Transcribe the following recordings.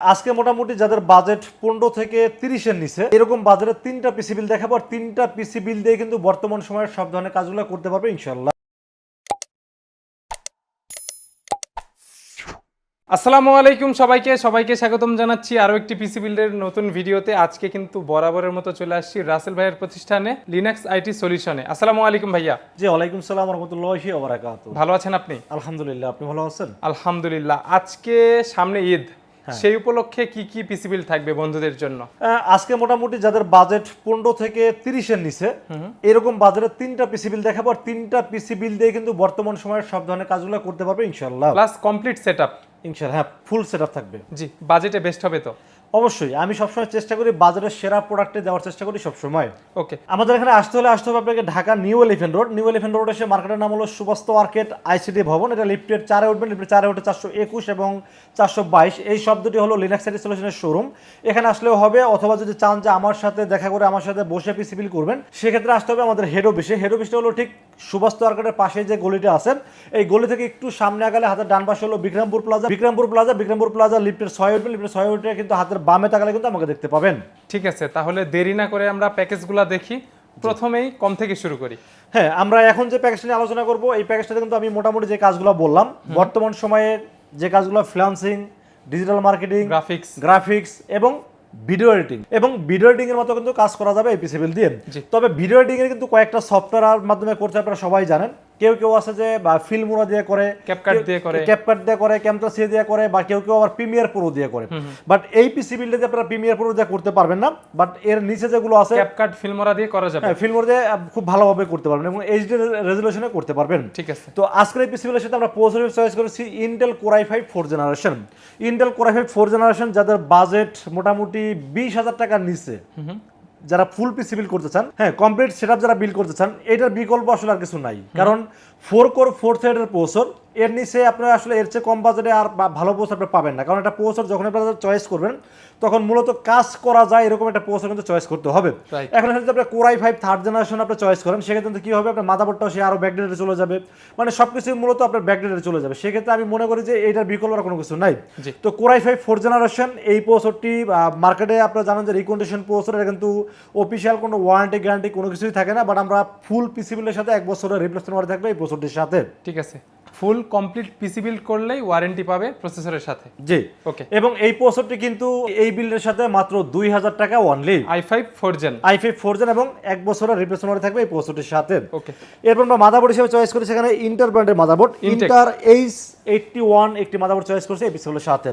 আজকে মোটামুটি যাদের বাজেট পনেরো থেকে তিরিশের নিচে এরকম বাজারে তিনটা পিসি বিল দেখাবো আর তিনটা পিসি বিল দিয়ে কিন্তু বর্তমান সময়ে সব ধরনের কাজগুলো করতে পারবে ইনশাল্লাহ আসসালামু আলাইকুম সবাইকে সবাইকে স্বাগতম জানাচ্ছি আরও একটি পিসি বিল্ডের নতুন ভিডিওতে। আজকে কিন্তু বরাবরের মতো চলে আসছি রাসেল ভাইয়ের প্রতিষ্ঠানে লিনাক্স আইটি সলিউশনে আসসালামু আলাইকুম ভাইয়া। জি ওয়ালাইকুম সালাম রহমতুল্লাহি ওবরাকাত ভালো আছেন আপনি? আলহামদুলিল্লাহ আপনি ভালো আছেন? আলহামদুলিল্লাহ। আজকে সামনে ঈদ। সেই উপলক্ষে কি কি পিসি বিল থাকবে বন্ধুদের জন্য? আজকে মোটামুটি যাদের বাজেট পনেরো থেকে তিরিশের নিচে এরকম বাজারে তিনটা পিসি বিল দেখাবো আর তিনটা পিসি বিল দিয়ে কিন্তু বর্তমান সময়ের সব ধরনের কাজগুলো করতে পারবে ইনশাল্লাহ প্লাস কমপ্লিট সেট আপ ইনশাল্লাহ হ্যাঁ ফুল সেট আপ থাকবে। জি বাজেটে বেস্ট হবে তো? অবশ্যই আমি সবসময় চেষ্টা করি বাজারের সেরা প্রোডাক্টে দেওয়ার চেষ্টা করি সবসময়। ওকে আমাদের এখানে আসতে হলে আসতে হবে আপনাকে Dhaka new elephant road new elephant road এসে মার্কেটের নাম হলো সুবাস্ত মার্কেট আইসিডি ভবন। এটা লিফটের চারে উঠবেন লিফটের চারে উঠে চারশো একুশ এবং চারশো বাইশ। এই সব দুটি হলো লিনাক্স সাইটি সলিউশনের শোরুম এখানে আসলেও হবে অথবা যদি চান যে আমার সাথে দেখা করে আমার সাথে বসে পিসি বিল করবেন সেক্ষেত্রে আসতে হবে আমাদের হেড অফিসে হেড অফিসটা হলো ঠিক সুবাস্ত মার্কেটের পাশে যে গলিটা আছে। এই গলি থেকে একটু সামনে আগালে হাতের ডান পাশে হলো Bikrampur plaza Bikrampur plaza Bikrampur plaza লিফটের ছয় উঠবেন লিফটের ছয় উঠে কিন্তু হাতের বামে তাকালে কিন্তু আমাকে দেখতে পাবেন। ঠিক আছে তাহলে দেরি না করে আমরা প্যাকেজগুলো দেখি। প্রথমেই কম থেকে শুরু করি। হ্যাঁ আমরা এখন যে প্যাকেজটা নিয়ে আলোচনা করব এই প্যাকেজটাতে কিন্তু আমি মোটামুটি যে কাজগুলো বললাম বর্তমান সময়ে যে কাজগুলো freelancing digital marketing graphics graphics এবং ভিডিও এডিটিং এবং ভিডিও এডিটিং এর মতো কিন্তু কাজ করা যাবে এই পিসিবিল দিয়ে। তবে ভিডিও এডিটিং এর কিন্তু কয়েকটা সফটওয়্যার মাধ্যমে করতে আপনারা সবাই জানেন। কেউ কেউ আছে যে বা ফিল্মুরা দিয়ে করে CapCut দিয়ে করে। ক্যাপকাট দিয়ে করে ক্যামটা সি দিয়ে করে বা কেউ কেউ আবার প্রিমিয়ার প্রো দিয়ে করে। বাট এই পিসিবিল দিয়ে আপনারা প্রিমিয়ার প্রো দিয়ে করতে পারবেন না বাট এর নিচে যেগুলো আছে ক্যাপকাট ফিল্মরা দিয়ে করা যাবে। হ্যাঁ ফিল্মোর দিয়ে খুব ভালোভাবে করতে পারবেন এবং এইচডি রেজলিউশনে করতে পারবেন। ঠিক আছে। তো আজকের এই পিসিবিলের সাথে আমরা প্রসেসর চয়েস করেছি Intel core i five four generation Intel core i five four generation যাদের বাজেট মোটামুটি বিশ হাজার টাকার নিচে যারা ফুল পিসি বিল করতে চান হ্যাঁ কমপ্লিট সেট যারা বিল করতে চান এটার বিকল্প আসলে আর কিছু নাই। কারণ ফোর কোর ফোর থ্রেডের প্রসর এর নিচে আপনারা আসলে এর চেয়ে কম বাজারে আর ভালো প্রসর আপনি পাবেন না। কারণ একটা প্রসর যখন আপনারা চয়েস করবেন তখন মূলত কাজ করা যায় এরকম একটা প্রসেসর কিন্তু চয়েস করতে হবে। এখন যদি আপনি core i five third generation আপনি চয়েস করেন সেক্ষেত্রে কি হবে? আপনার মাদাবোর্ডটাও সে আরও ব্যাকডেটে চলে যাবে। মানে সব কিছু মূলত আপনার ব্যাকডেটে চলে যাবে। সেক্ষেত্রে আমি মনে করি যে এইটার বিকল্প আর কোনো কিছু নাই। তো কোরাই ফাইভ ফোর জেনারেশন এই প্রসেসরটি মার্কেটে আপনারা জানেন যে রিকন্ডিশন প্রসেসর এটা কিন্তু অফিসিয়াল কোনো ওয়ারেন্টি গ্যারান্টি কোনো কিছুই থাকে না। বাট আমরা ফুল পিসি বিলের সাথে এক বছরের রিপ্লেসমেন্ট ওয়ারেন্টি থাকবে এই প্রসেসরটির সাথে। ঠিক আছে। ফুল কমপ্লিট পিসি বিল্ড করলেই ওয়ারেন্টি পাবে প্রসেসরের সাথে। জি। ওকে এবং এই প্রসেসরটি কিন্তু এই বিল্ডের সাথে মাত্র দুই হাজার টাকা only i five four gen i five four gen এবং এক বছরের রিপ্লেসমেন্ট থাকবে এই প্রসেসরটির সাথে। ওকে এরপর আমরা মাদাবোর্ড হিসেবে চয়েস করেছি এখানে ইন্টার ব্র্যান্ডের motherboard Intel H eighty one একটি মাদাবোর্ড চয়েস করছে এই পিসগুলোর সাথে।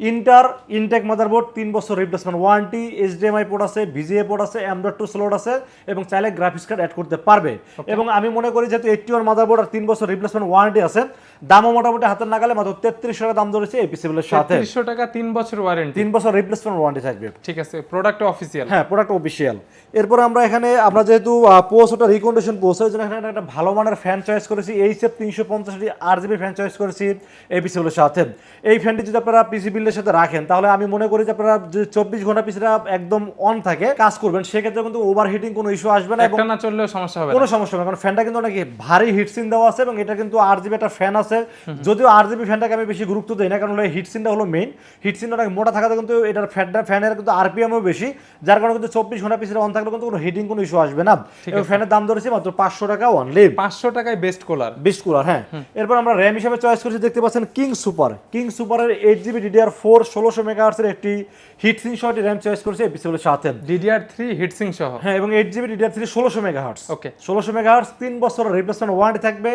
ইন্টার ইনটেক মাদারবোর্ড তিন বছর রিপ্লেসমেন্ট ওয়ারেন্টি এইচডিএমআই পোর্ট আছে ভিজিএ পোর্ট আছে এম ডট টু স্লোট আছে এবং চাইলে গ্রাফিক্স কার্ড অ্যাড করতে পারবে। এবং আমি মনে করি যেহেতু এইটটি ওয়ান মাদারবোর্ড আর তিন বছর রিপ্লেসমেন্ট ওয়ারেন্টি আছে দামও মোটামুটি হাতের নাগালে মাত্র তেত্রিশশো টাকা দাম ধরেছে এই পিসিগুলোর সাথে। তিনশো টাকা তিন বছর ওয়ারেন্টি তিন বছর রিপ্লেসমেন্ট ওয়ারেন্টি থাকবে। ঠিক আছে প্রোডাক্ট অফিসিয়াল হ্যাঁ প্রোডাক্ট অফিসিয়াল এরপর আমরা এখানে আমরা যেহেতু পোস্ট ওটা রিকন্ডিশন পোস্ট ওই জন্য এখানে একটা ভালো মানের ফ্যান চয়েস করেছি। এইচ এফ তিনশো পঞ্চাশটি আর জিবি ফ্যান চয়েস করেছি এই পিসিগুলোর সাথে। এই ফ্যানটি যদি আপনারা পিসি বিলের সাথে রাখেন তাহলে আমি মনে করি যে আপনারা যদি চব্বিশ ঘণ্টা পিসিটা একদম অন থাকে কাজ করবেন সেক্ষেত্রে কিন্তু ওভার হিটিং কোনো ইস্যু আসবে না এবং না চললেও সমস্যা হবে কোনো সমস্যা হবে কারণ ফ্যানটা কিন্তু অনেক ভারী হিটসিন দেওয়া আছে এবং এটা কিন্তু আর জিবি একটা ফ্যান আছে। যদিও আর জিবি ফ্যানটাকে আমি বেশি গুরুত্ব দিই না কারণ হিটসিনটা হলো মেইন হিটসিনটা অনেক মোটা থাকাতে কিন্তু এটার ফ্যানটা ফ্যানের কিন্তু আরপিএমও বেশি যার কারণে কিন্তু চব্বিশ ঘণ্টা পিছিয়ে অন থাকলে কিন্তু কোনো হিটিং কোনো ইস্যু আসবে না। এবং ফ্যানের দাম ধরেছি মাত্র পাঁচশো টাকা অনলি পাঁচশো টাকায় বেস্ট কোলার বিশ কুলার হ্যাঁ। এরপর আমরা র্যাম হিসেবে চয়েস করেছি দেখতে পাচ্ছেন কিং সুপার কিং সুপারের এইট জিবি ডিডিআর ফোর ষোলোশো মেগাহার্সের একটি হিটসিং সহ র্যাম চয়েস করেছি এই পিসিগুলোর সাথে ডিডিআর থ্রি হিটসিং সহ। হ্যাঁ এবং এইট জিবি ডিডিআর থ্রি ষোলোশো মেগাহার্স ওকে ষোলোশো মেগাহার্স তিন বছর রিপ্লেসমেন্ট ওয়ারেন্টি থাকবে।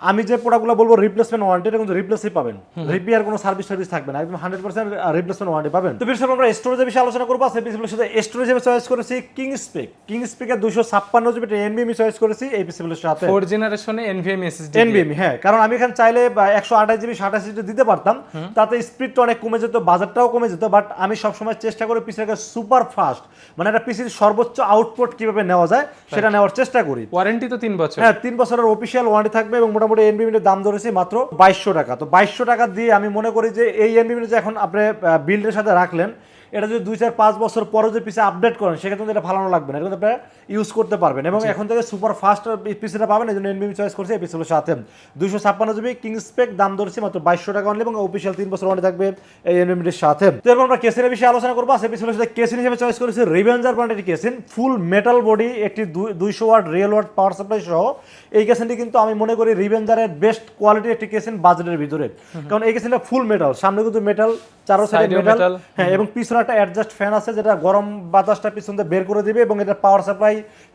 আমি যে প্রোডাক্টগুলো বলব রিপ্লেসমেন্ট ওয়ারেন্টি এটা কিন্তু রিপ্লেসই পাবেন। রিপেয়ার কোনো সার্ভিস সার্ভিস থাকবে না একদম হান্ড্রেড পার্সেন্ট রিপ্লেসমেন্ট ওয়ারেন্টি পাবেন। তো বিশেষ আমরা স্টোরেজের বিষয়ে আলোচনা করব সেই পিসিগুলোর সাথে স্টোরেজ হিসেবে চয়েস করেছি কিং স্পিক কিং স্পিকের দুশো ছাপ্পান্ন জিবি এনবিএমি চয়েস করেছি এই পিসিগুলোর সাথে ফোর জেনারেশনে এনভিএম এসএসডি এনবিএমি হ্যাঁ কারণ আমি এখানে চাইলে একশো আঠাশ জিবি সাতাশ জিবি দিতে পারতাম। তাতে স্পিডটা অনেক কমে যেত বাজেটটাও কমে যেত বাট আমি সবসময় চেষ্টা করি পিসিটাকে সুপার ফাস্ট মানে একটা পিসির সর্বোচ্চ আউটপুট কীভাবে নেওয়া যায় সেটা নেওয়ার চেষ্টা করি। ওয়ারেন্টি তো তিন বছর। হ্যাঁ তিন বছরের অফিসিয়াল ওয়ারেন্টি থাকবে এবং মোটামুটি এনবিএমির দাম ধরেছি মাত্র বাইশশো টাকা। তো বাইশশো টাকা দিয়ে আমি মনে করি যে এই এনবিএমির যে এখন আপনি বিল্ডের সাথে রাখলেন এটা যদি দুই চার পাঁচ বছর পরে যদি পিসে আপডেট করেন সেক্ষেত্রে কিন্তু এটা ফালানো লাগবে না। এটা কিন্তু আপনারা ইউজ করতে পারবেন এবং এখন থেকে সুপার ফাস্ট পিসিটা পাবেন এই জন্য এনবিএম চয়েস করছে এই পিসগুলোর সাথে। দুইশো ছাপ্পান্ন জিবি কিংসপেক দাম ধরছি মাত্র বাইশশো টাকা অনলি এবং অফিসিয়াল তিন বছর ওয়ারেন্টি থাকবে এই এনবিএমের সাথে। তো এরপর আমরা কেসিনের বিষয়ে আলোচনা করব। সেই পিসগুলোর সাথে কেসিন হিসেবে চয়েস করেছি রিভেঞ্জার ব্র্যান্ডের কেসিন ফুল মেটাল বডি একটি দুই- দুইশো watt real watt power supply সহ। এই কেসিনটি কিন্তু আমি মনে করি রিভেঞ্জারের বেস্ট কোয়ালিটির একটি কেসিন বাজেটের ভিতরে। কারণ এই কেসিনটা ফুল মেটাল সামনে কিন্তু মেটাল চারো সাইডে মেটাল হ্যাঁ এবং পিছনে একটা অ্যাডজাস্ট ফ্যান আছে যেটা গরম বাতাসটা পিছন দিয়ে বের করে দিবে এবং এটা পাওয়ার সাপ্লাই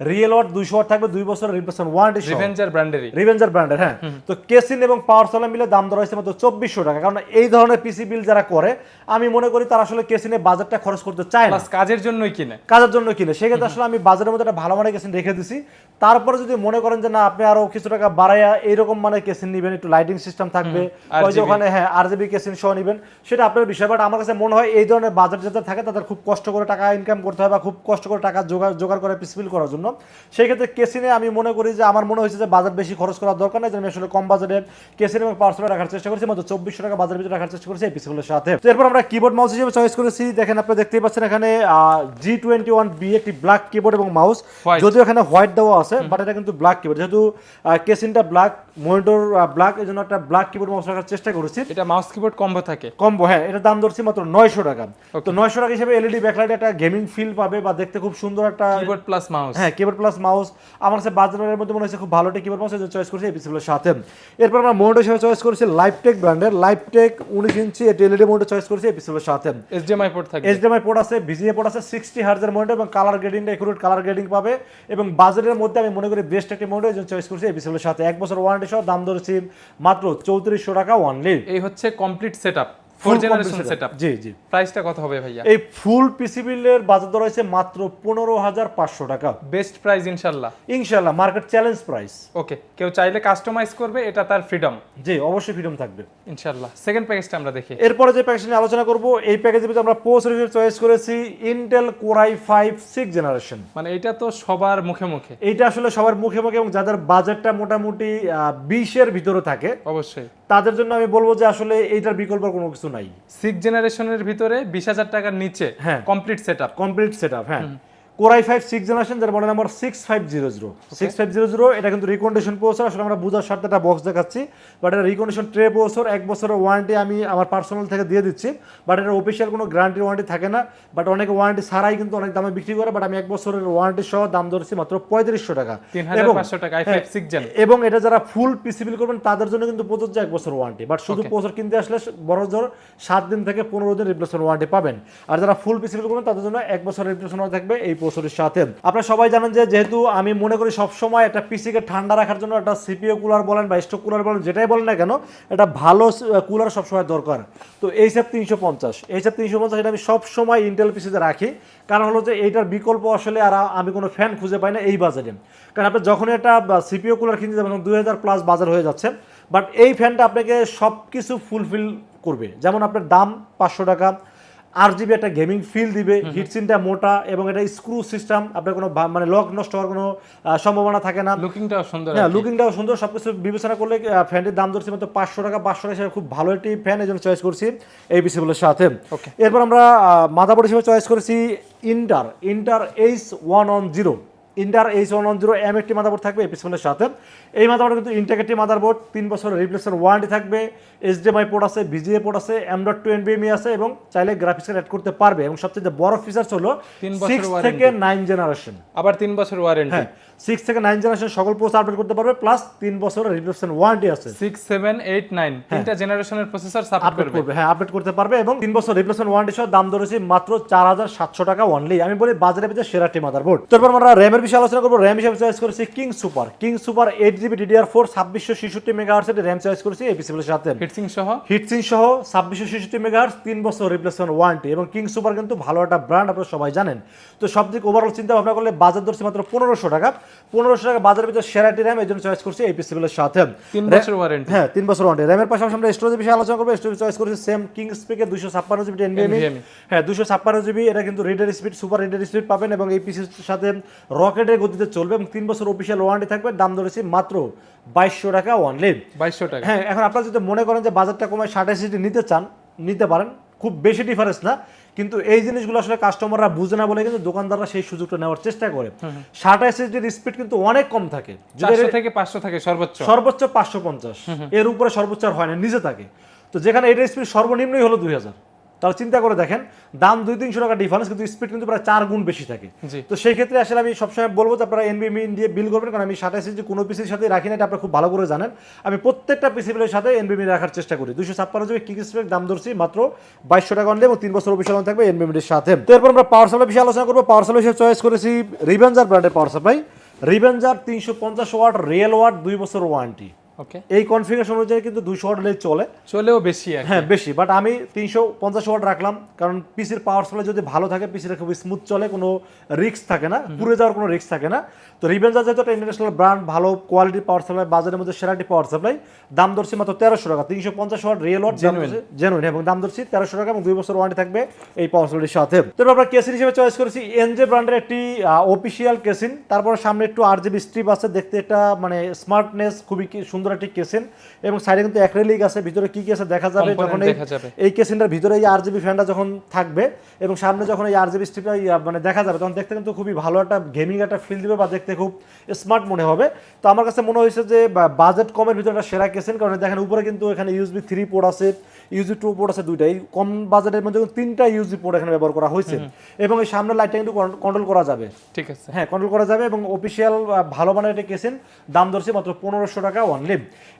রিয়েল ওয়াট দুইশো ওয়াট থাকবে দুই বছরের রিপ্লেসমেন্ট ওয়ারেন্টি রিভেঞ্জার ব্র্যান্ডেরই রিভেঞ্জার ব্র্যান্ডের হ্যাঁ। তো কেসিন এবং পাওয়ার সাপ্লাই মিলে দাম ধরা হয়েছে মাত্র চব্বিশশো টাকা। কারণ এই ধরনের পিসি বিল যারা করে আমি মনে করি তারা আসলে কেসিনে বাজারটা খরচ করতে চায় না। প্লাস কাজের জন্যই কিনে। কাজের জন্য কিনে। সেক্ষেত্রে আসলে আমি বাজারের মধ্যে একটা ভালো মানের কেসিন রেখে দিছি। তারপরে যদি মনে করেন যে না আপনি আরও কিছু টাকা বাড়াইয়া এইরকম মানে কেসিন নিবেন একটু লাইটিং সিস্টেম থাকবে ওই যে ওখানে হ্যাঁ আর জিবি কেসিন সহ নিবেন সেটা আপনার বিষয়। বাট আমার কাছে মনে হয় এই ধরনের বাজার যাদের থাকে তাদের খুব কষ্ট করে টাকা ইনকাম করতে হয় বা খুব কষ্ট করে টাকা জোগাড় জোগাড় করে পিসিবিল করার জন্য। সেই ক্ষেত্রে কেসিনে আমি মনে করি যে আমার মনে হয়েছে যে বাজার বেশি খরচ করার দরকার নেই। আমি আসলে কম বাজারে কেসিন এবং পার্সেল রাখার চেষ্টা করছি মাত্র চব্বিশশো টাকা বাজারের ভিতরে রাখার চেষ্টা করছি এই পিসিবিলের সাথে। তো এরপর আমরা কিবোর্ড মাউস হিসেবে চয়েস করেছি। দেখেন আপনি দেখতেই পাচ্ছেন এখানে জি টোয়েন্টি ওয়ান বি একটি ব্ল্যাক কিবোর্ড এবং মাউস যদিও এখানে হোয়াইট দেওয়া আছে বাট এটা কিন্তু ব্ল্যাক কিবোর্ড যেহেতু কেসিনটা ব্ল্যাক মনিটর ব্ল্যাক এই জন্য একটা ব্ল্যাক কিবোর্ড মাউস রাখার চেষ্টা করেছি। এটা মাউস কিবোর্ড কম্বো থাকে। কম্বো হ্যাঁ এটা দাম ধরছি মাত্র নয়শো টাকা। তো নয়শো টাকা হিসেবে এলইডি ব্যাকলাইট একটা গেমিং ফিল পাবে বা দেখতে খুব সুন্দর একটা কিবোর্ড প্লাস মাউস হ্যাঁ কিবোর্ড প্লাস মাউস আমার কাছে বাজারের মধ্যে মনে হচ্ছে খুব ভালো একটা কিবোর্ড মাউস চয়েস করেছি এই পিসিগুলোর সাথে। এরপর আমরা মোড হিসেবে চয়েস করেছি লাইফটেক ব্র্যান্ডের লাইফটেক উনিশ ইঞ্চি এটি এলইডি মোডে চয়েস করেছি এই পিসিগুলোর সাথে। এইচডিএমআই পোর্ট থাকে এইচডিএমআই পোর্ট আছে ভিজিএ পোর্ট আছে সিক্সটি হার্জের মডেল এবং কালার গ্রেডিংটা একুরেট কালার গ্রেডিং পাবে। এবং বাজেটের মধ্যে আমি মনে করি বেস্ট একটি মডেল চয়েস করছি এই পিসিগুলোর সাথে। এক বছর ওয়ারেন্টি সহ দাম ধরেছি মাত্র চৌত্রিশশো টাকা ওয়ানলি এই হচ্ছে complete setup four generation setup জি জি। প্রাইসটা কত হবে ভাইয়া? এই ফুল বাজার দর হয়েছে মাত্র পনেরো হাজার পাঁচশো টাকা। বেস্ট প্রাইস ইনশাল্লাহ। ইনশাল্লাহ মার্কেট চ্যালেঞ্জ প্রাইস ওকে কেউ চাইলে কাস্টমাইজ করবে এটা তার ফ্রিডম জি অবশ্যই ফ্রিডম থাকবে। ইনশাল্লাহ সেকেন্ড প্যাকেজটা আমরা দেখি। এরপরে যে প্যাকেজ নিয়ে আলোচনা করব এই প্যাকেজের ভিতরে আমরা চয়েস করেছি Intel core i five six generation মানে এটা তো সবার মুখে মুখে। এইটা আসলে সবার মুখে মুখে এবং যাদের বাজেটটা মোটামুটি বিশের ভিতরে থাকে। অবশ্যই। তাদের জন্য আমি বলব যে আসলে এইটার বিকল্প কোনো কিছু নাই। সিক্স জেনারেশনের ভিতরে বিশ হাজার টাকার নিচে হ্যাঁ। Complete setup complete set up হ্যাঁ core i five six generation যার model number six five zero zero six five zero zero এটা কিন্তু রিকন্ডিশন প্রসেসর আসলে আমরা বুঝার স্বার্থে একটা বক্স দেখাচ্ছি। বাট এটা রিকন্ডিশন ট্রে প্রসেসর এক বছরের ওয়ারেন্টি আমি আমার পার্সোনাল থেকে দিয়ে দিচ্ছি। বাট এটা অফিসিয়াল কোনো গ্যারান্টি ওয়ারেন্টি থাকে না। বাট অনেকে ওয়ারেন্টি ছাড়াই কিন্তু অনেক দামে বিক্রি করে বাট আমি এক বছরের ওয়ারেন্টি সহ দাম ধরেছি মাত্র পঁয়ত্রিশশো টাকা। এবং হ্যাঁ, এবং এটা যারা ফুল পিসিবিল করবেন তাদের জন্য কিন্তু প্রযোজ্য এক বছর ওয়ারেন্টি বাট শুধু. প্রসেসর কিনতে আসলে বড় জোর সাত দিন থেকে পনেরো দিন রিপ্লেসমেন্ট ওয়ারেন্টি পাবেন। আর যারা ফুল পিসিবিল করবেন তাদের জন্য এক বছর রিপ্লেসমেন্ট থাকবে এই প্রসেসরের সাথে। আপনারা সবাই জানেন যে যেহেতু আমি মনে করি সবসময় একটা পিসিকে ঠান্ডা রাখার জন্য একটা সিপিও কুলার বলেন বা স্টোক কুলার বলেন, যেটাই বলেন না কেন, একটা ভালো কুলার সবসময় দরকার। তো এই সব তিনশো পঞ্চাশ। এই সব তিনশো পঞ্চাশ এটা আমি সবসময় ইন্টেল পিসিতে রাখি। কারণ হলো যে এইটার বিকল্প আসলে আর আমি কোনো ফ্যান খুঁজে পাই না এই বাজারে কারণ আপনি যখন এটা সিপিও কুলার কিনতে যাবেন দুই হাজার প্লাস বাজার হয়ে যাচ্ছে। বাট এই ফ্যানটা আপনাকে সব কিছু ফুলফিল করবে। যেমন আপনার দাম পাঁচশো টাকা আর জিবি একটা গেমিং ফিল দিবে হিটসিনটা মোটা এবং এটা স্ক্রু সিস্টেম আপনার কোনো মানে লক নষ্ট হওয়ার কোনো সম্ভাবনা থাকে না। লুকিংটাও সুন্দর হ্যাঁ লুকিংটাও সুন্দর। সব কিছু বিবেচনা করলে ফ্যানটির দাম ধরছি মাত্র পাঁচশো টাকা পাঁচশো টাকা হিসেবে খুব ভালো একটি ফ্যান এই জন্য চয়েস করছি এই পিসিগুলোর সাথে। এরপর আমরা মাদাবোর্ড হিসেবে চয়েস করেছি Intel Intel H one one zero Intel H one one zero M একটি মাদারবোর্ড থাকবে এই পিসিগুলোর সাথে। এই মাদারবোর্ড কিন্তু ইন্টাগ্রেটিভ মাদারবোর্ড তিন বছরের রিপ্লেসমেন্ট ওয়ারেন্টি থাকবে এইচডিএমআই পোর্ট আছে ভিজিএ পোর্ট আছে এম ডট টু এনবিএমই আছে এবং চাইলে গ্রাফিক্স অ্যাড করতে পারবে। এবং সবচেয়ে বড় ফিচার্স হলো সিক্স থেকে নাইন জেনারেশন আবার তিন বছর ওয়ারেন্টি হ্যাঁ সিক্স থেকে নাইন জেনারেশন সকল পোস্ট আপডেট করতে পারবে প্লাস তিন বছরের রিপ্লেসমেন্ট ওয়ারেন্টি আছে। সিক্স সেভেন এইট নাইন তিনটা জেনারেশনের প্রসেসর আপডেট করবে। হ্যাঁ আপডেট করতে পারবে এবং তিন বছর রিপ্লেসমেন্ট ওয়ারেন্টি সহ দাম ধরেছি মাত্র চার হাজার সাতশো টাকা অনলি আমি বলি বাজারে ভিতরে সেরা টি মাদারবোর্ড। তারপর আমরা র্যামের বিষয়ে আলোচনা করব। র্যাম হিসেবে চয়েস করেছি king super king super eight GB DDR four ছাব্বিশশো ছেষট্টি মেগা হার্সের র্যাম চয়েস করেছি এই পিসিগুলোর সাথে। হিটসিং সহ? হিটসিং সহ ছাব্বিশশো ছেষট্টি মেগাহার্স তিন বছর রিপ্লেসমেন্ট ওয়ারেন্টি এবং কিং সুপার কিন্তু ভালো একটা ব্র্যান্ড আপনারা সবাই জানেন। তো সব দিক ওভারঅল চিন্তা ভাবনা করলে বাজার ধরছে মাত্র পনেরোশো টাকা। পনেরোশো টাকা বাজারের ভিতরে সেরাটি র্যাম এই জন্য চয়েস করছি এই পিসিগুলোর সাথে। তিন বছর ওয়ারেন্টি হ্যাঁ তিন বছর ওয়ারেন্টি র্যামের পাশাপাশি আমরা স্টোরেজ বিষয়ে আলোচনা করব। স্টোরেজ চয়েস করেছি সেম কিং স্পিকের দুশো ছাপ্পান্ন জিবি এনবিএমই হ্যাঁ দুশো ছাপ্পান্ন জিবি এটা কিন্তু reader speed super reader speed পাবেন এবং এই পিসির সাথে রকেটের গতিতে চলবে এবং তিন বছর অফিসিয়াল ওয়ারেন্টি থাকবে। দাম ধরেছি মাত্র বাইশশো টাকা অনলি বাইশশো টাকা। হ্যাঁ এখন আপনারা যদি মনে করেন যে বাজারটা কমায় ষাট নিতে চান নিতে পারেন। খুব বেশি ডিফারেন্স না। কিন্তু এই জিনিসগুলো আসলে কাস্টমাররা বুঝে না বলে কিন্তু দোকানদাররা সেই সুযোগটা নেওয়ার চেষ্টা করে। ষাট এসএসডির স্পিড কিন্তু অনেক কম থাকে। থেকে পাঁচশো থাকে সর্বোচ্চ। সর্বোচ্চ পাঁচশো পঞ্চাশ। এর উপরে সর্বোচ্চ আর হয় না নিজে থাকে। তো যেখানে এটার স্পিড সর্বনিম্নই হলো দুই হাজার। তাহলে চিন্তা করে দেখেন দাম দুই তিনশো টাকা ডিফারেন্স কিন্তু স্পিড কিন্তু প্রায় চার গুণ বেশি থাকে। তো সেই ক্ষেত্রে আসলে আমি সবসময় বলব যে আপনারা এনবিএমি দিয়ে বিল করবেন কারণ আমি সাতাশ ইঞ্চি কোনো পিসির সাথে রাখি না এটা আপনারা খুব ভালো করে জানেন। আমি প্রত্যেকটা পিসিবিলের সাথে এনবিএমি রাখার চেষ্টা করি। দুশো ছাপ্পান্ন জিবি কিক স্পেক দাম ধরছি মাত্র বাইশশো টাকা অনলি এবং তিন বছর অফিসিয়াল থাকবে এনবিএমির সাথে। তো এরপর আমরা পাওয়ার সাপ্লাই বিষয়ে আলোচনা করব। পাওয়ার সাপ্লাই হিসেবে চয়েস করেছি রিভেঞ্জার ব্র্যান্ডের পাওয়ার সাপ্লাই রিভেঞ্জার তিনশো পঞ্চাশ ওয়াট রিয়েল ওয়াট দুই বছর ওয়ারেন্টি এই কনফিগারেশন অনুযায়ী কিন্তু দুইশো ওয়াট লেজ চলে। চলেও বেশি হ্যাঁ বেশি বাট আমি তিনশো পঞ্চাশ ওয়াট রাখলাম কারণ পিসির পাওয়ার সাপ্লাই যদি ভালো থাকে পিসিটা খুব স্মুথ চলে কোনো রিস্ক থাকে না পুড়ে যাওয়ার কোনো রিস্ক থাকে না। তো রিভেঞ্জার যেহেতু একটা ইন্টারন্যাশনাল ব্র্যান্ড ভালো কোয়ালিটির পাওয়ার সাপ্লাই বাজারের মধ্যে সেরাটি পাওয়ার সাপ্লাই দাম ধরছি মাত্র তেরোশো টাকা তিনশো পঞ্চাশ ওয়াট রিয়েল ওয়াট জেনুইন এবং দাম ধরছি তেরোশো টাকা এবং দুই বছর ওয়ারেন্টি থাকবে এই পাওয়ার সাপ্লাইয়ের সাথে। তো আমরা কেসিন হিসেবে চয়েস করেছি এনজে ব্র্যান্ডের একটি অফিসিয়াল কেসিন। তারপর সামনে একটু আর জিবি স্ট্রিপ আছে দেখতে একটা মানে স্মার্টনেস খুবই সুন্দর একটি কেসিন। এবং সাইডে কিন্তু অ্যাক্রেলিক আছে ভিতরে কি কি আছে দেখা যাবে যখন এই কেসিনটার ভিতরে এই আরজিবি ফ্যানটা যখন থাকবে এবং সামনে যখন এই আরজিবি স্ট্রিপটা মানে দেখা যাবে তখন দেখতে কিন্তু খুবই ভালো একটা গেমিং একটা ফিল দিবে বা দেখতে খুব স্মার্ট মনে হবে। তো আমার কাছে মনে হয়েছে যে বাজেট কমের ভিতরে একটা সেরা কেসিন কারণ দেখেন উপরে কিন্তু এখানে ইউএসবি থ্রি পোর্ট আছে ইউজি টু পোর্ট আছে দুইটা এই কম বাজেটের মধ্যে তিনটা ইউজি পোর্ট এখানে ব্যবহার করা হয়েছে। এবং এই সামনের লাইটটা কিন্তু কন্ট্রোল করা যাবে। ঠিক আছে। হ্যাঁ কন্ট্রোল করা যাবে এবং অফিসিয়াল ভালো মানের একটা কেসেন দাম ধরছে মাত্র পনেরোশো টাকা অনলি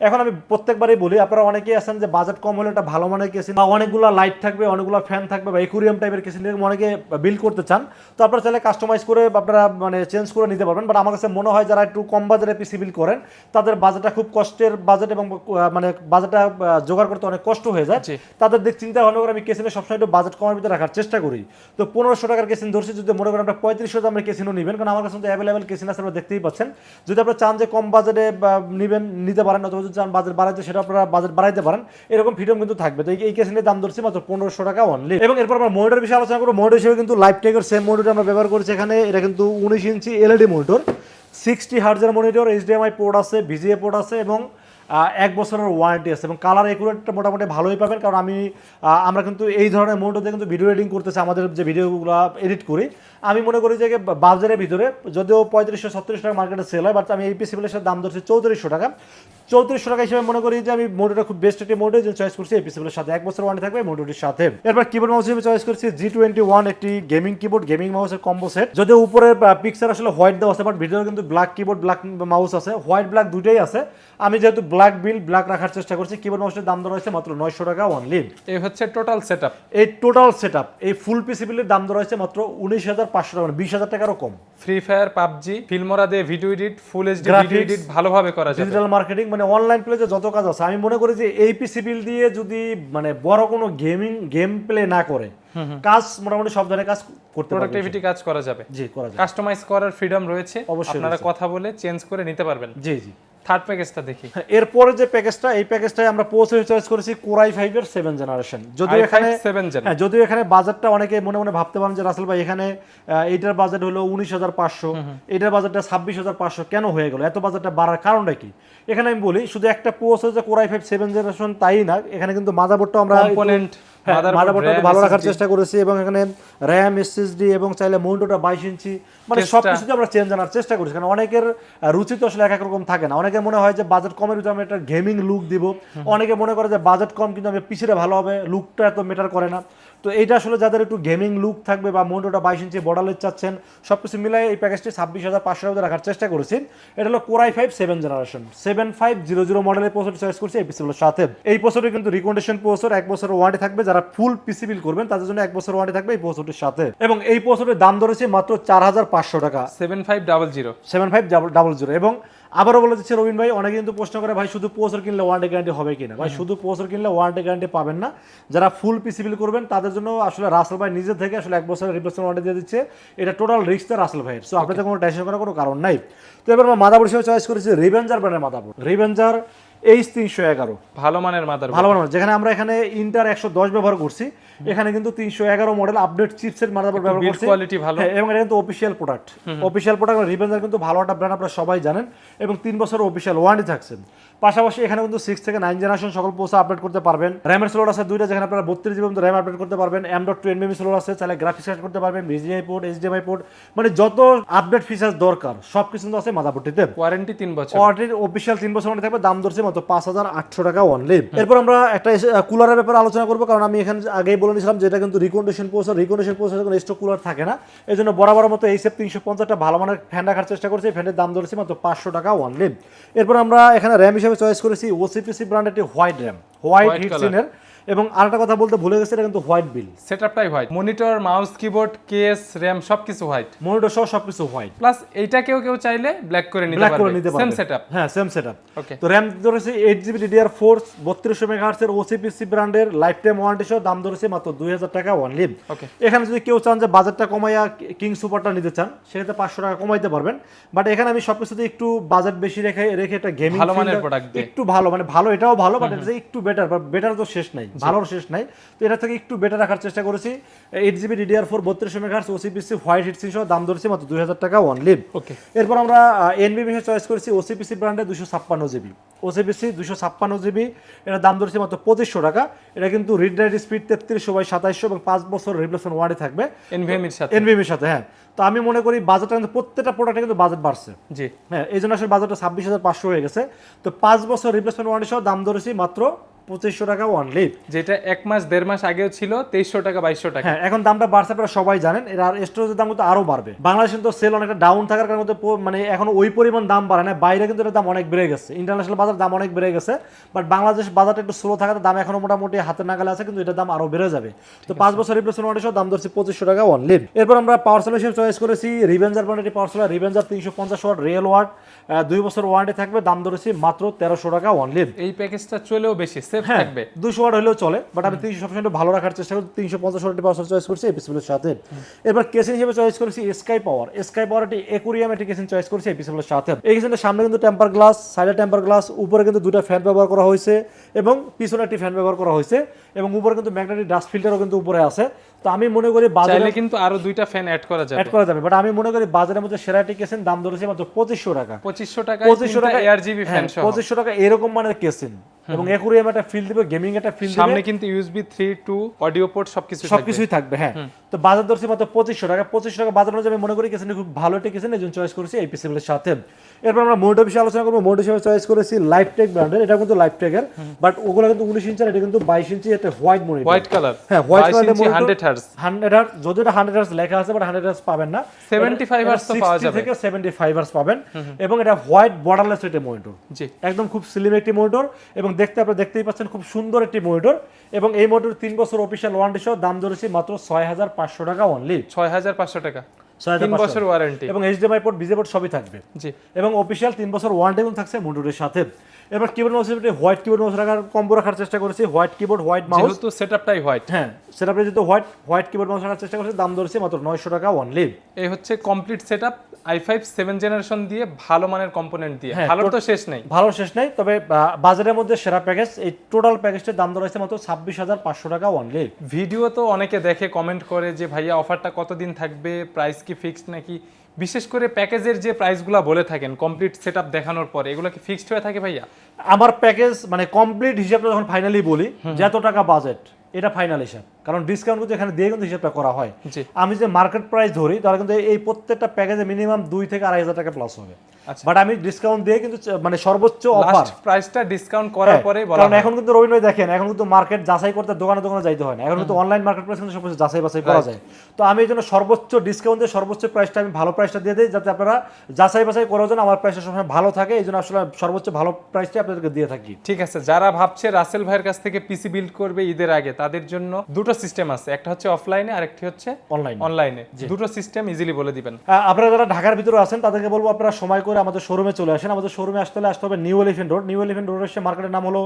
এখন আমি প্রত্যেকবারই বলি আপনারা অনেকেই আছেন যে বাজেট কম হলে একটা ভালো মানের কেসিন বা অনেকগুলো লাইট থাকবে অনেকগুলো ফ্যান থাকবে বা একুরিয়াম টাইপের কেসিন অনেকে বিল করতে চান। তো আপনারা চাইলে কাস্টমাইজ করে আপনারা মানে চেঞ্জ করে নিতে পারবেন বাট আমার কাছে মনে হয় যারা একটু কম বাজারে পিসি বিল করেন তাদের বাজেটটা খুব কষ্টের বাজেট এবং মানে বাজেটটা জোগাড় করতে অনেক কষ্ট হয়ে যায়। তাদের দিক চিন্তা ভাবনা করে আমি কেসিনে সবসময় একটু বাজেট কমার ভিতরে রাখার চেষ্টা করি। তো পনেরোশো টাকার কেসিন ধরছি যদি মনে করেন আপনার পঁয়ত্রিশশো দামের কেসিনও নেবেন কারণ আমার কাছে অ্যাভেলেবেল কেসিন আছে আপনারা দেখতেই পাচ্ছেন। যদি আপনারা চান যে কম বাজেটে নেবেন নিতে পারেন অথবা যদি চান বাজেট বাড়াইতে সেটা আপনারা বাজেট বাড়াইতে পারেন। এরকম ফ্রিডম কিন্তু থাকবে। তো এই- কেসিনের দাম ধরছি মাত্র পনেরোশো টাকা অনলি এবং এরপর আমরা মনিটর বিষয়ে আলোচনা করব। মনিটর হিসেবে কিন্তু লাইফ টেকের সেম মনিটর আমরা ব্যবহার করছি এখানে। এটা কিন্তু উনিশ ইঞ্চি এলইডি মনিটর সিক্সটি হার্জের মনিটর, এইচডিএমআই পোর্ট আছে, ভিজিএ পোর্ট আছে এবং এক বছরের ওয়ারেন্টি আছে এবং কালার একুরেটটা মোটামুটি ভালোই পাবেন কারণ আমি আমরা কিন্তু এই ধরনের মোটর দিয়ে কিন্তু ভিডিও এডিটিং করতেছি, আমাদের যে ভিডিওগুলো এডিট করি। আমি মনে করি যে বাজারের ভিতরে যদিও পঁয়ত্রিশশো ছত্রিশ টাকা মার্কেটে সেল হয় বাট আমি এই পিসি বিলের দাম ধরছি চৌত্রিশশো টাকা। চৌত্রিশশো টাকা হিসেবে মনে করি যে আমি মোটরটা খুব বেস্ট একটি মোটর যে চয়েস করছি এই পিসি বিলের সাথে। এক বছর ওয়ারেন্টি থাকবে মোটরটির সাথে। এরপর কিবোর্ড মাউস হিসেবে চয়েস করছি জি টোয়েন্টি ওয়ান একটি গেমিং কিবোর্ড গেমিং মাউসের কম্বো সেট যদিও উপরে পিকচার আসলে হোয়াইট দেওয়া আছে বাট ভিতরে কিন্তু ব্ল্যাক কিবোর্ড ব্ল্যাক মাউস আছে। হোয়াইট ব্ল্যাক দুটোই আছে। আমি যেহেতু ব্ল্যাক বিল ব্ল্যাক রাখার চেষ্টা করছি কিবোর্ড মাউসের দাম ধরা হয়েছে মাত্র নয়শো টাকা অনলি এই হচ্ছে টোটাল সেট এই টোটাল সেট এই ফুল পিসিবিলির দাম ধরা হয়েছে মাত্র উনিশ হাজার পাঁচশো টাকা মানে বিশ হাজার টাকারও কম। ফ্রি ফায়ার পাবজি ফিল্মরা দিয়ে video edit full HD Graphics, video edit ভালোভাবে করা যাবে। ডিজিটাল মার্কেটিং মানে অনলাইন প্লেতে যত কাজ আছে আমি মনে করি যে এই পিসিবিল দিয়ে যদি মানে বড় কোনো গেমিং গেম প্লে না করে কাজ মোটামুটি সব ধরনের কাজ করতে প্রোডাক্টিভিটি কাজ করা যাবে। জি করা যায় কাস্টমাইজ করার ফ্রিডম রয়েছে। অবশ্যই আপনারা কথা বলে চেঞ্জ করে নিতে পারবেন। জি জি। থার্ড প্যাকেজটা দেখি। হ্যাঁ, এরপরে যে প্যাকেজটা এই প্যাকেজটাই আমরা পৌঁছে চয়েস করেছি কোরাই এর জেনারেশন যদিও এখানে সেভেন জেন হ্যাঁ যদিও এখানে বাজেটটা অনেকে মনে মনে ভাবতে পারেন যে রাসেল ভাই এখানে এইটার বাজেট হলো উনিশ হাজার পাঁচশো। এইটার বাজেটটা ছাব্বিশ হাজার পাঁচশো কেন হয়ে গেল? এত বাজেটটা বাড়ার কারণটা কি? এখানে আমি বলি শুধু একটা পোস্ট হচ্ছে কোরাই ফাইভ সেভেন জেনারেশন তাই না এখানে কিন্তু মাদাবোর্ডটা আমরা কম্পোনেন্ট মাদারবোর্ডটা একটু ভালো রাখার চেষ্টা করেছি এবং এখানে র্যাম এসএসডি এবং চাইলে মনিটরটা বাইশ ইঞ্চি মানে সব কিছু আমরা চেঞ্জ আনার চেষ্টা করেছি। কারণ অনেকের রুচি তো আসলে এক এক রকম থাকে না। অনেকে মনে হয় যে বাজেট কমের ভিতরে আমি একটা গেমিং লুক দিব। অনেকে মনে করে যে বাজেট কম কিন্তু আমি পিছিয়ে ভালো হবে লুকটা এত মেটার করে না। তো এইটা আসলে যাদের একটু গেমিং লুক থাকবে বা মনিটরটা বাইশ ইঞ্চি বর্ডারলেস চাচ্ছেন সব কিছু মিলাই এই প্যাকেজটি ছাব্বিশ হাজার পাঁচশো টাকা রাখার চেষ্টা করেছি। এটা হলো core i five seven generation seven five zero zero মডেলের প্রসেসর চয়েস করছি এই পিসিগুলোর সাথে। এই প্রসেসরে কিন্তু রিকন্ডিশন প্রসেসর এক বছর ওয়ারেন্টি থাকবে যারা ফুল পিসি বিল করবেন তাদের জন্য এক বছর ওয়ারেন্টি থাকবে এই প্রসেসরটির সাথে। এবং এই প্রসেসরের দাম ধরেছে মাত্র চার হাজার পাঁচশো টাকা। Seven five double zero seven five double zero এবং আবারও বলে দিচ্ছে রবীন ভাই অনেকে কিন্তু প্রশ্ন করে ভাই শুধু পোস্টার কিনলে ওয়ারেন্টি গ্যারান্টি হবে কিনা? ভাই শুধু পোস্টার কিনলে ওয়ারেন্টি গ্যারান্টি পাবেন না। যারা ফুল পিসিবিল করবেন তাদের জন্য আসলে রাসেল ভাই নিজে থেকে আসলে এক বছরের রিপ্লেসমেন্ট ওয়ারেন্টি দিয়ে দিচ্ছে। এটা টোটাল রিস্কটা রাসেল ভাইয়ের। সো আপনাদের কোনো টেনশন করার কোনো কারণ নাই। তো এবার আমরা মাদাবোর্ড হিসেবে চয়েস করেছি রিভেঞ্জার ব্র্যান্ডের মাদাবোর্ড রিভেঞ্জার এইচ তিনশো এগারো। ভালো মানের মাদার ভালো মানের যেখানে আমরা এখানে ইন্টার একশো দশ ব্যবহার করছি এখানে কিন্তু তিনশো এগারো মডেল আপডেট চিপসের মাদারবোর্ড ব্যবহার করছি। কোয়ালিটি ভালো। হ্যাঁ, এবং এটা কিন্তু official product official product Revenger কিন্তু ভালো একটা ব্র্যান্ড আপনারা সবাই জানেন। এবং তিন বছর অফিসিয়াল ওয়ারেন্টি থাকছে। পাশাপাশি এখানে কিন্তু সিক্স থেকে নাইন জেনারেশন সকল পোস্ট আপডেট করতে পারবেন। র্যামের স্লোট আছে দুইটা যেখানে আপনারা বত্রিশ জিবি র্যাম আপডেট করতে পারবেন। এম ডট টু এনবিএম স্লোট আছে চাইলে গ্রাফিক্স কার্ড করতে পারবেন ভিজিআই পোর্ট এইচডিএমআই পোর্ট মানে যত আপডেট ফিচার্স দরকার সব কিছু কিন্তু আছে মাদারবোর্ডটিতে। ওয়ারেন্টি তিন বছর। অর্ডার অফিসিয়াল তিন বছর মধ্যে থাকবে দাম ধরছে মাত্র পাঁচ হাজার আটশো টাকা অনলি এরপর আমরা একটা কুলারের ব্যাপারে আলোচনা করব কারণ আমি এখানে আগেই বলে নিয়েছিলাম যেটা কিন্তু রিকন্ডিশন পোস্টার রিকন্ডিশন পোস্টার কোনো স্টক কুলার থাকে না। এই জন্য বরাবর মতো এই সেপ তিনশো পঞ্চাশটা ভালো মানের ফ্যান রাখার চেষ্টা করছি ফ্যানের দাম ধরেছি মাত্র পাঁচশো টাকা অনলি এরপর আমরা এখানে র্যাম হিসেবে চয়েস করেছি ওসিপিসি ব্র্যান্ডের একটি হোয়াইট র্যাম হোয়াইট হিটসিনের এবং আরেকটা কথা বলতে ভুলে গেছে এটা কিন্তু white bill. সেটআপটাই white. Monitor mouse keyboard case RAM সবকিছু হোয়াইট। মনিটর সহ সবকিছু হোয়াইট। প্লাস এইটাকেও কেউ চাইলে ব্ল্যাক করে নিতে ব্ল্যাক করে নিতে পারবে। Same setup. হ্যাঁ সেম সেটআপ। ওকে তো র্যাম ধরেছে এইট জিবি ডিডিআর ফোর বত্রিশশো মেগাহার্সের ওসিপিসি ব্র্যান্ডের লাইফ টাইম ওয়ারেন্টি সহ দাম ধরেছে মাত্র দুই হাজার টাকা অনলি ওকে এখানে যদি কেউ চান যে বাজেটটা কমাইয়া কিং সুপারটা নিতে চান সেক্ষেত্রে পাঁচশো টাকা কমাইতে পারবেন। বাট এখানে আমি সবকিছুতে একটু বাজেট বেশি রেখে রেখে একটা গেমিং ভালো মানের দিই। একটু ভালো মানে ভালো এটাও ভালো বাট এটা যে একটু বেটার বাট বেটার তো শেষ নাই। ভালোর শেষ নাই। তো এটা থেকে একটু বেটার রাখার চেষ্টা করেছি। এইট জিবি ডিডিআর ফোর বত্রিশশো মেগাহার্স ওসিপিসি হোয়াইট হিট সহ দাম ধরেছে মাত্র দুই হাজার টাকা অনলি ওকে এরপর আমরা এনবিবি চয়েস করেছি ওসিপিসি ব্র্যান্ডে দুশো ছাপ্পান্ন জিবি ওসিপিসি দুশো ছাপ্পান্ন জিবি এটার দাম ধরেছে মাত্র পঁচিশশো টাকা। এটা কিন্তু রিড রাইট স্পিড তেত্রিশশো বাই সাতাইশশো এবং পাঁচ বছর রিপ্লেসমেন্ট ওয়ার্ডে থাকবে। এনভিএম এর সাথে। এনবিবির সাথে হ্যাঁ। তো আমি মনে করি বাজেটটা কিন্তু প্রত্যেকটা প্রোডাক্টে কিন্তু বাজেট বাড়ছে। জি। হ্যাঁ এই জন্য আসলে বাজেটটা ছাব্বিশ হাজার পাঁচশো হয়ে গেছে। তো পাঁচ বছর রিপ্লেসমেন্ট ওয়ার্ডে সহ দাম ধরেছি মাত্র পঁচিশশো টাকা ওয়ানলি যেটা এক মাস দেড় মাস আগেও ছিল তেইশশো টাকা বাইশশো টাকা। হ্যাঁ এখন দামটা বাড়ছে আপনারা সবাই জানেন। এর আর স্টোরেজের দাম কিন্তু আরও বাড়বে। বাংলাদেশে তো সেল অনেকটা ডাউন থাকার কারণে মানে এখন ওই পরিমাণ দাম বাড়ে না। বাইরে কিন্তু এটার দাম অনেক বেড়ে গেছে। ইন্টারন্যাশনাল বাজার দাম অনেক বেড়ে গেছে। বাট বাংলাদেশ বাজারটা একটু স্লো থাকাতে দাম এখনও মোটামুটি হাতে নাগালে আছে কিন্তু এটার দাম আরও বেড়ে যাবে। তো পাঁচ বছর রিপ্লেসমেন্ট ওয়ারেন্টি দাম ধরছি পঁচিশশো টাকা অনলি এরপর আমরা পাওয়ার সলিউশন চয়েস করেছি। রিভেঞ্জার ব্র্যান্ডের পাওয়ার সোলার রিভেঞ্জার তিনশো পঞ্চাশ ওয়াট রিয়েল ওয়াট দুই বছর ওয়ারেন্টি থাকবে। দাম ধরেছি মাত্র তেরোশো টাকা অনলি এই প্যাকেজটা চলেও বেশি। সেফ হ্যাঁ থাকবে। দুশো ওয়াট হলেও চলে বাট আমি তিনশো সবসময় একটু ভালো রাখার চেষ্টা করি তিনশো পঞ্চাশ ওয়াটের পাওয়ার চয়েস করছি এই সাথে। এবার কেসিন হিসেবে চয়েস করেছি স্কাই পাওয়ার স্কাই পাওয়ার একটি একুরিয়াম একটি কেসিন চয়েস করেছি এই সাথে। এই কেসিনের সামনে কিন্তু টেম্পার গ্লাস সাইডে টেম্পার গ্লাস উপরে কিন্তু দুটা ফ্যান ব্যবহার করা হয়েছে এবং পিছনে একটি ফ্যান ব্যবহার করা হয়েছে এবং উপরে কিন্তু ম্যাগনেটিক ডাস্ট ফিল্টারও কিন্তু উপরে আছে। তো আমি মনে করি বাজারে কিন্তু আরও দুইটা ফ্যান অ্যাড করা যাবে। অ্যাড করা যাবে বাট আমি মনে করি বাজারের মধ্যে সেরা একটি কেসিন দাম ধরেছে মাত্র পঁচিশশো টাকা। পঁচিশশো টাকা পঁচিশশো টাকা এআরজিবি ফ্যান পঁচিশশো টাকা এরকম মানের কেসিন এবং একুরিয়াম একটা ফিল দিবে গেমিং একটা ফিল দিবে। সামনে কিন্তু USB three two audio port সবকিছু থাকবে। সবকিছুই থাকবে হ্যাঁ। তো বাজার দর্শি মাত্র পঁচিশশো টাকা। পঁচিশশো টাকা বাজার অনুযায়ী আমি মনে করি কেসিন খুব ভালো একটা কেসিন এই জন্য চয়েস করেছি এই পিসিগুলোর সাথে। এরপর আমরা মোটো বিষয়ে আলোচনা করব। মোটো হিসেবে চয়েস করেছি লাইফ টেক ব্র্যান্ডের এটা কিন্তু লাইফ টেকের বাট ওগুলো কিন্তু উনিশ ইঞ্চের এটা কিন্তু বাইশ ইঞ্চি একটা হোয়াইট মনিটর হোয়াইট কালার হ্যাঁ white colour hundred hertz hundred hertz যদি এটা হান্ড্রেড হার্স লেখা আছে বাট হান্ড্রেড হার্স পাবেন না। 75 hertz তো পাওয়া যাবে। থেকে সেভেন্টি ফাইভ হার্স পাবেন এবং এটা হোয়াইট বর্ডারলেস একটা মনিটর জি। একদম খুব স্লিম একটি মনিটর এবং দেখতে আপনারা দেখতেই পাচ্ছেন খুব সুন্দর একটি মনিটর এবং এই মনিটর তিন বছর অফিসিয়াল ওয়ারেন্টি সহ দাম ধরেছি মাত্র ছয় হাজার পাঁচশো টাকা অনলি ছয় হাজার পাঁচশো টাকা। তিন বছর ওয়ারেন্টি এবং এইচডিএমআই পোর্ট বিজে পোর্ট সবই থাকবে। জি। এবং অফিসিয়াল তিন বছর ওয়ারেন্টি থাকছে মনিটরের সাথে। এবার keyboard mouse white keyboard mouse রাখার কম্বো রাখার চেষ্টা করেছি হোয়াইট কিবোর্ড হোয়াইট মাউস যেহেতু সেটআপটাই হোয়াইট হ্যাঁ সেটা আপনি যেহেতু হোয়াইট হোয়াইট কিবোর্ড মাউস রাখার চেষ্টা করেছি দাম ধরেছি মাত্র নয়শো টাকা অনলি এই হচ্ছে complete setup i five seven generation দিয়ে ভালো মানের কম্পোনেন্ট দিয়ে। হ্যাঁ, ভালোর তো শেষ নেই। ভালো শেষ নাই তবে বাজারের মধ্যে সেরা প্যাকেজ এই টোটাল প্যাকেজটার দাম ধরেছে মাত্র ছাব্বিশ হাজার পাঁচশো টাকা অনলি ভিডিও তো অনেকে দেখে কমেন্ট করে যে ভাইয়া অফারটা কতদিন থাকবে? প্রাইস কি ফিক্সড নাকি? বিশেষ করে প্যাকেজের যে প্রাইসগুলো বলে থাকেন কমপ্লিট সেট দেখানোর পরে এগুলো কি ফিক্সড হয়ে থাকে ভাইয়া? আমার প্যাকেজ মানে কমপ্লিট হিসাবে যখন ফাইনালি বলি যে এত টাকা বাজেট এটা ফাইনাল হিসাব। কারণ ডিসকাউন্ট কিন্তু এখানে দিয়ে কিন্তু হিসাবটা করা হয়। আমি যে মার্কেট প্রাইস ধরি তাহলে কিন্তু এই প্রত্যেকটা প্যাকেজে মিনিমাম দুই থেকে আড়াই হাজার টাকা প্লাস হবে। বাট আমি ডিসকাউন্ট দিয়ে কিন্তু মানে সর্বোচ্চ অফার প্রাইসটা ডিসকাউন্ট করার পরে হ্যাঁ, কারণ এখন কিন্তু রবীন্দ্র দেখেন এখন কিন্তু মার্কেট যাচাই করতে দোকানে দোকানে যাইতে হয় না। এখন কিন্তু অনলাইন মার্কেট প্রাইস কিন্তু সবকিছু যাচাই বাছাই করা যায়। তো আমি এই জন্য সর্বোচ্চ ডিসকাউন্ট দিয়ে সর্বোচ্চ প্রাইসটা আমি ভালো প্রাইসটা দিয়ে দিই যাতে আপনারা যাচাই বাছাই করার জন্য আমার প্রাইসটা সবসময় ভালো থাকে। এই জন্য আসলে সর্বোচ্চ ভালো প্রাইসটা আপনাদেরকে দিয়ে থাকি। ঠিক আছে যারা ভাবছে রাসেল ভাইয়ের কাছ থেকে পিসি বিল্ড করবে ঈদের আগে তাদের জন্য দুটো সিস্টেম আছে। একটা হচ্ছে অফলাইনে আর একটি হচ্ছে অনলাইন অনলাইনে দুটো সিস্টেম ইজিলি বলে দিবেন। আপনারা যারা ঢাকার ভিতরে আছেন তাদেরকে বলব আপনারা সময় করে আমাদের শোরুমে চলে আসেন। আমাদের শোরুমে আসতে হলে আসতে হবে new elephant road new elephant রোডের এসে মার্কেটের নাম হলো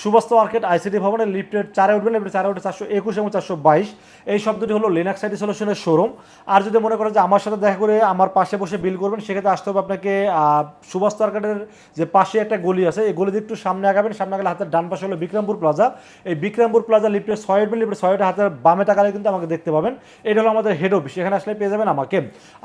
সুবাস্ত মার্কেট আইসিটি ভবনের লিফটের চারে উঠবেন লিফটের চারে উঠে চারশো একুশ এবং চারশো বাইশ। এই শব্দটি হলো লিনাক্স আইটি সলিউশনের শোরুম আর যদি মনে করেন যে আমার সাথে দেখা করে আমার পাশে বসে বিল করবেন, সেক্ষেত্রে আসতে হবে আপনাকে সুবাস্ত মার্কেটের যে পাশে একটা গলি আছে, এই গলি দিয়ে একটু সামনে আগাবেন। সামনে আগালে হাতের ডান পাশে হলো বিক্রমপুর প্লাজা এই বিক্রমপুর প্লাজা লিফটের ছয় উঠবেন লিফটের ছয়টা হাতের বামে তাকালে কিন্তু আমাকে দেখতে পাবেন। এটা হলো আমাদের হেড অফিস এখানে আসলে পেয়ে যাবেন আমাকে।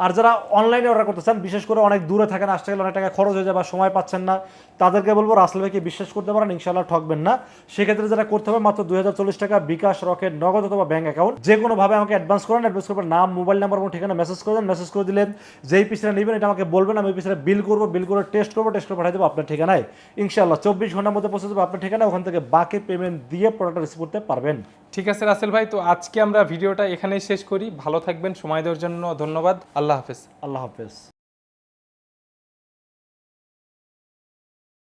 আর যারা অনলাইনে অর্ডার করতে চান, বিশেষ করে অনেক দূরে থাকেন আসতে গেলে অনেক টাকা খরচ হয়ে যায় বা সময় পাচ্ছেন না তাদেরকে বলব রাসেল ভাইকে বিশ্বাস করতে পারেন ইনশাল্লাহ ঠকবেন না। সেক্ষেত্রে যেটা করতে হবে মাত্র দুই হাজার চল্লিশ টাকা বিকাশ রকেট নগদ অথবা ব্যাঙ্ক অ্যাকাউন্ট যে কোনোভাবে আমাকে অ্যাডভান্স করেন অ্যাডভান্স করবেন নাম মোবাইল নাম্বার এবং ঠিকানা মেসেজ করে দেন মেসেজ করে দিলেন যেই পিসটা নেবেন এটা আমাকে বলবেন আমি পিসটা বিল করব বিল করে টেস্ট করব টেস্ট করে পাঠিয়ে দেবো আপনার ঠিকানায়। ইনশাল্লাহ চব্বিশ ঘণ্টার মধ্যে পৌঁছে দেবো আপনার ঠিকানায় ওখান থেকে বাকি পেমেন্ট দিয়ে প্রোডাক্টটা রিসিভ করতে পারবেন। ঠিক আছে রাসেল ভাই তো আজকে আমরা ভিডিওটা এখানেই শেষ করি। ভালো থাকবেন সময় দেওয়ার জন্য ধন্যবাদ। আল্লাহ হাফেজ। আল্লাহ হাফেজ।